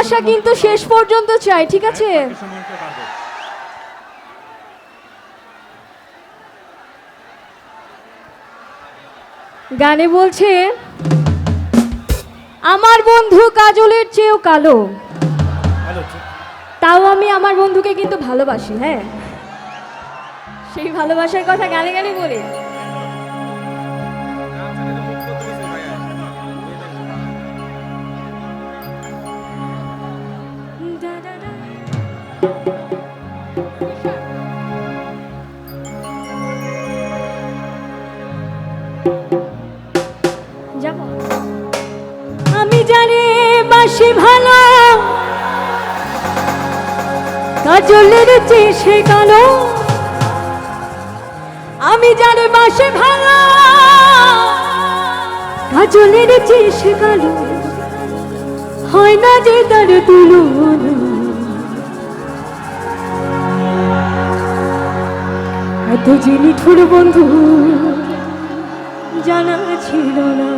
ভালোবাসা কিন্তু শেষ পর্যন্ত চাই, ঠিক আছে? গানে বলছে, আমার বন্ধু কাজলের চেয়েও কালো। তাও আমি আমার বন্ধুকে কিন্তু ভালোবাসি। হ্যাঁ। সেই ভালোবাসার কথা গানে গানে বলি। আমি জানি বাসি ভালো কাজলের চেয়ে কালো। আমি জানি বাসে ভালো কাজলের চেয়ে সে কালো। হয় না যে তার তুলনা। এত যিনি ঠুর বন্ধু জানা ছিল না।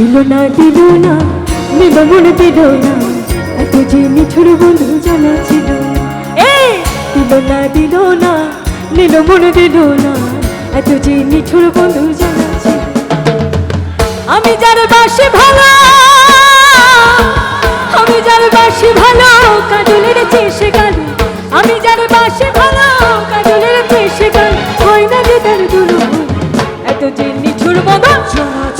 দিল না দিল না নিল মনে দিল না এত যে মিঠুর বন্ধু জানা ছিল। দিল না দিল না নিল মনে দিল না এত যে মিঠুর বন্ধু জানা ছিল। আমি যার বাসে ভালো, আমি যার বাসে ভালো, কাজলের চেষে গেল। আমি যার বাসে ভালো, কাজলের চেষে গেল। হয় না যে তার দুলো এত যে নিঠুর বন্ধু জানা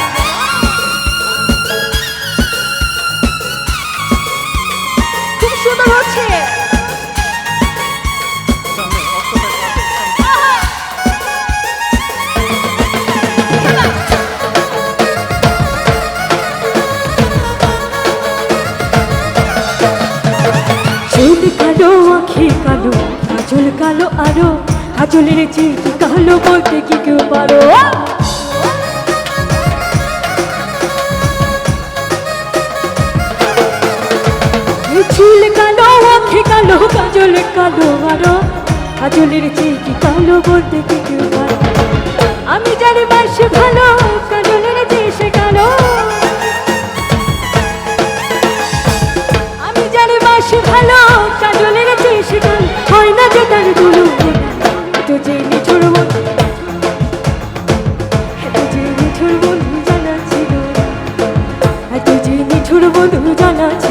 চুল কালো, আখি কালো কাজল কালো আরও কাজলের চিট কালো বলতে কি কেউ পারো? চুল কালো, আখি কালো, কাজল কালো আরও কাজলের চিট কালো বলতে কি কেউ পারো? আমি জানি বাসে ভালো নিঠুর